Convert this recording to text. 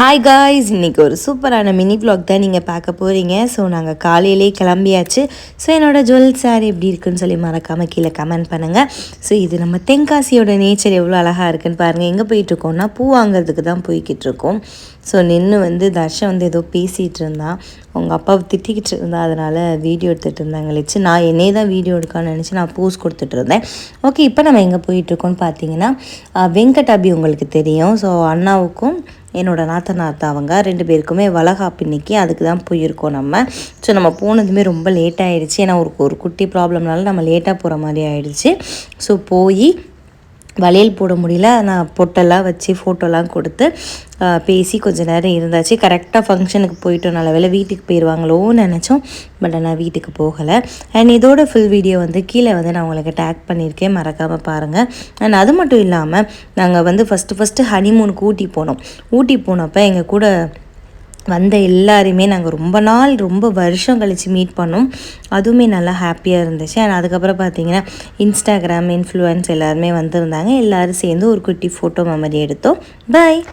Hi guys இன்றைக்கி ஒரு சூப்பரான மினி ப்ளாக் தான் நீங்கள் பார்க்க போகிறீங்க ஸோ நாங்கள் காலையிலே கிளம்பியாச்சு. ஸோ என்னோடய ஜுவல் சார் எப்படி இருக்குன்னு சொல்லி மறக்காமல் கீழே கமெண்ட் பண்ணுங்கள் ஸோ இது நம்ம தென்காசியோட நேச்சர் எவ்வளோ அழகாக இருக்குன்னு பாருங்கள் எங்கே போயிட்டுருக்கோம்னா பூ வாங்குறதுக்கு தான் போய்கிட்டு இருக்கோம். ஸோ நின்று வந்து தர்ஷன் வந்து ஏதோ பேசிகிட்டு இருந்தான். அவங்க அப்பாவை திட்டிக்கிட்டு இருந்தா அதனால் வீடியோ எடுத்துகிட்டு இருந்தாங்க வச்சு நான் என்னே தான் வீடியோ எடுக்கான்னு நினச்சி நான் போஸ் கொடுத்துட்டு இருந்தேன். ஓகே இப்போ நம்ம எங்கே போயிட்டுருக்கோம்னு பார்த்தீங்கன்னா வெங்கட் அபி உங்களுக்கு தெரியும். ஸோ அண்ணாவுக்கும் என்னோட நாத்தா அவங்க ரெண்டு பேருக்குமே வளகாப்பு இன்றைக்கி அதுக்கு தான் போயிருக்கோம் நம்ம. ஸோ நம்ம போனதுமே ரொம்ப லேட் ஆகிடுச்சு ஏன்னா ஒரு ஒரு குட்டி ப்ராப்ளம்னால நம்ம லேட்டாக போகிற மாதிரி ஆயிடுச்சு. ஸோ போய் வளையல் போட முடியல. நான் பொட்டெல்லாம் வச்சு ஃபோட்டோலாம் கொடுத்து பேசி கொஞ்சம் நேரம் இருந்தாச்சு. கரெக்டாக ஃபங்க்ஷனுக்கு போயிட்டோம். நல்ல வேலை வீட்டுக்கு போயிடுவாங்களோன்னு நினச்சோம். பட் நான் வீட்டுக்கு போகலை. அண்ட் இதோட ஃபுல் வீடியோ வந்து கீழே வந்து நான் உங்களுக்கு டேக் பண்ணியிருக்கேன். மறக்காமல் பாருங்கள் அண்ட் அது மட்டும் இல்லாமல் நாங்கள் வந்து ஃபஸ்ட்டு ஃபஸ்ட்டு ஹனிமூனுக்கு ஊட்டி போனோம். ஊட்டி போனப்போ எங்கள் கூட வந்த எல்லாரையுமே நாங்கள் ரொம்ப நாள் ரொம்ப வருஷம் கழித்து மீட் பண்ணோம். அதுவுமே நல்லா ஹாப்பியாக இருந்துச்சு. அண்ட் அதுக்கப்புறம் பார்த்தீங்கன்னா இன்ஸ்டாகிராம் இன்ஃப்ளூயன்ஸ் எல்லாருமே வந்திருந்தாங்க. எல்லோரும் சேர்ந்து ஒரு குட்டி ஃபோட்டோ மெமரி எடுத்தோம். பை